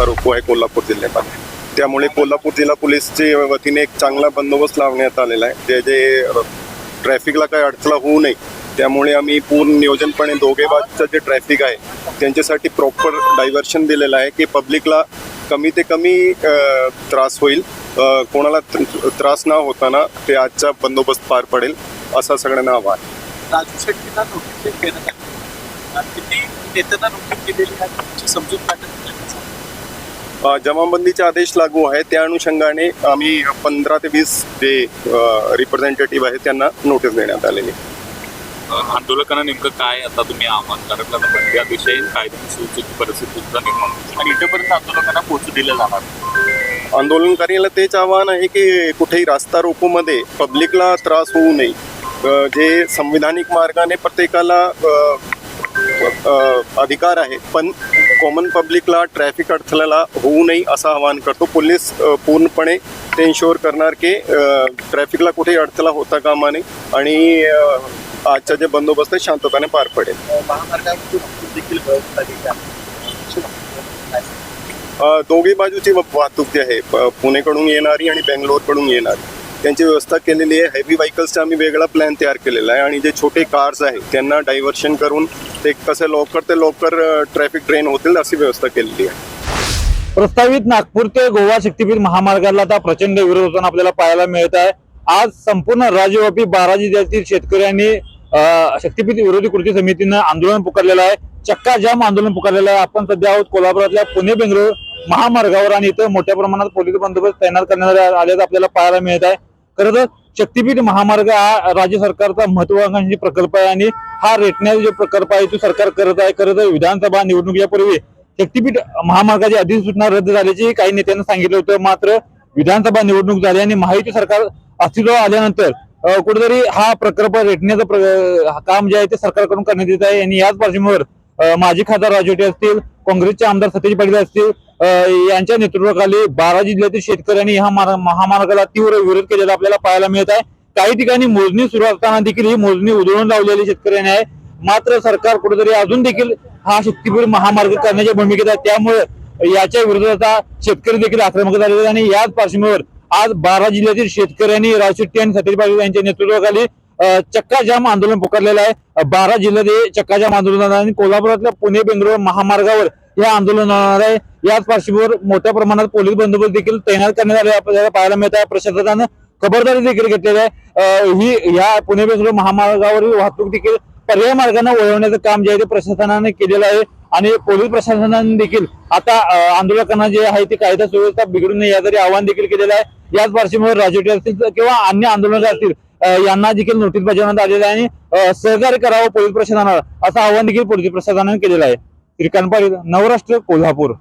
रस्ता रोको आहे कोल्हापूर जिल्ह्यामध्ये त्यामुळे कोल्हापूर जिल्हा पोलीसचे वतीने एक चांगला बंदोबस्त लावण्यात आलेला आहे. जे जे ट्रॅफिकला काही अडथळा होऊ नये त्यामुळे आम्ही पूर्ण नियोजनपणे दोघे बाजूचं जे ट्रॅफिक आहे त्यांच्यासाठी प्रॉपर डायव्हर्शन दिलेलं आहे की पब्लिकला कमी ते कमी त्रास होईल. कोणाला त्रास न होताना ते आजचा बंदोबस्त पार पडेल असा सगळ्यांना आव्हान राजू शेट्टीला नोटीस किती नोटीस दिलेली आहे जमाबंदीचे आदेश लागू आहे त्या अनुषंगाने आम्ही पंधरा ते वीस जे रिप्रेझेंटेटिव्ह आहेत त्यांना नोटीस देण्यात आलेली. आंदोलकांना नेमकं काय आता तुम्ही आव्हान कारण आता बंदी अतिशय कायदे सुसूची परिस्थिती सुद्धा निर्माण होते. आणि इथेपर्यंत आंदोलकांना पोहोचू दिलं जाणार आंदोलनकारीला तेच आव्हान आहे की कुठेही रास्ता रोकोमध्ये पब्लिकला त्रास होऊ नये जे संविधानिक मार्गाने प्रत्येकाला अधिकार आहे पण कॉमन पब्लिकला ट्रॅफिक अडथळ्याला होऊ नये असं आवाहन करतो. पोलीस पूर्णपणे ते इन्शुअर करणार की ट्रॅफिकला कुठेही अडथळा होता कामा नये आणि आजचा जे बंदोबस्त आहे शांतताने पार पडेल. देखील दोघी बाजूची वाहतूक जी आहे पुणेकडून येणारी आणि बेंगलोरकडून येणारी त्यांची व्यवस्था केलेली आहे. हेवी व्हेकल्सचा आम्ही वेगळा प्लॅन तयार केलेला आहे आणि जे छोटे कार्स आहेत त्यांना डायव्हर्शन करून ते कसं लवकर ते लवकर ट्रॅफिक ड्रेन होतील अशी व्यवस्था केलेली आहे. प्रस्तावित नागपूर ते गोवा शक्तीपीठ महामार्गाला आता प्रचंड विरोध होताना आपल्याला पाहायला मिळत आहे. आज संपूर्ण राज्यव्यापी बारा जिल्ह्यातील शेतकऱ्यांनी शक्तीपीठ विरोधी कृती समितीनं आंदोलन पुकारलेलं आहे. चक्का जाम आंदोलन पुकारलेलं आहे. आपण सध्या आहोत कोल्हापुरातल्या पुणे बेंगळूर महामार्गावर आणि इथं मोठ्या प्रमाणात पोलीस बंदोबस्त तैनात करण्यात आल्याचं आपल्याला पाहायला मिळत आहे. खरं तर शक्तीपीठ महामार्ग हा राज्य सरकारचा महत्वाकांक्षी प्रकल्प आहे आणि हा रेटण्याचा जो प्रकल्प आहे तो सरकार करत आहे. खरं तर विधानसभा निवडणुकीपूर्वी शक्तीपीठ महामार्गाची अधिसूचना रद्द झाल्याची काही नेत्यांना सांगितलं होतं. मात्र विधानसभा निवडणूक झाली आणि माहिती सरकार अस्तित्वात आल्यानंतर कुठेतरी हा प्रकल्प रेटण्याचं प्र- काम जे आहे ते सरकारकडून करण्यात येत आहे. आणि याच पार्श्वभूमीवर माजी खासदार राजवटी असतील काँग्रेसचे आमदार सतेज पाटील असतील यांच्या नेतृत्वाखाली बारा जिल्ह्यातील शेतकऱ्यांनी ह्या महामार्गाला तीव्र विरोध केलेला आपल्याला पाहायला मिळत आहे. काही ठिकाणी मोजणी सुरू असताना देखील ही मोजणी उधळून लावलेली शेतकऱ्यांनी आहे. मात्र सरकार कुठेतरी अजून देखील हा शक्तीपूर महामार्ग करण्याच्या भूमिकेत आहे. त्यामुळे याच्या विरोधात शेतकरी देखील आक्रमक झालेले आणि याच पार्श्वभूमीवर आज बारा जिल्ह्यातील शेतकऱ्यांनी राज शेट्टी आणि सतीश पाटील यांच्या नेतृत्वाखाली चक्काजाम चक्का आंदोलन पुकारलेलं आहे. बारा जिल्ह्यात चक्का जाम आंदोलन झालं आणि कोल्हापुरातल्या पुणे बेंगलोर महामार्गावर या आंदोलनाला आहे याच पार्श्वभूमीवर मोठ्या प्रमाणात पोलीस बंदोबस्त देखील तैनात करण्यात आले. आपल्याला पाहायला मिळत आहे प्रशासनानं खबरदारी देखील घेतलेली आहे. ही या पुणे बेंगलोर महामार्गावरील वाहतूक देखील पर्याय मार्गाने वळवण्याचं काम जे आहे ते प्रशासनाने केलेलं आहे. आणि पोलीस प्रशासनाने देखील आता आंदोलकांना जे आहे ते कायदा सुव्यवस्था बिघडू नये यासाठी आवाहन देखील केलेलं आहे. याच पार्श्वभूमीवर राजवटी असतील किंवा अन्य आंदोलक असतील यांना देखील नोटीस बजावण्यात आलेलं आहे आणि सहकार्य करावं पोलीस प्रशासनाला असं आवाहन देखील पोलीस प्रशासनाने केलेलं आहे. श्रीकांत नवराष्ट्र कोल्हापूर.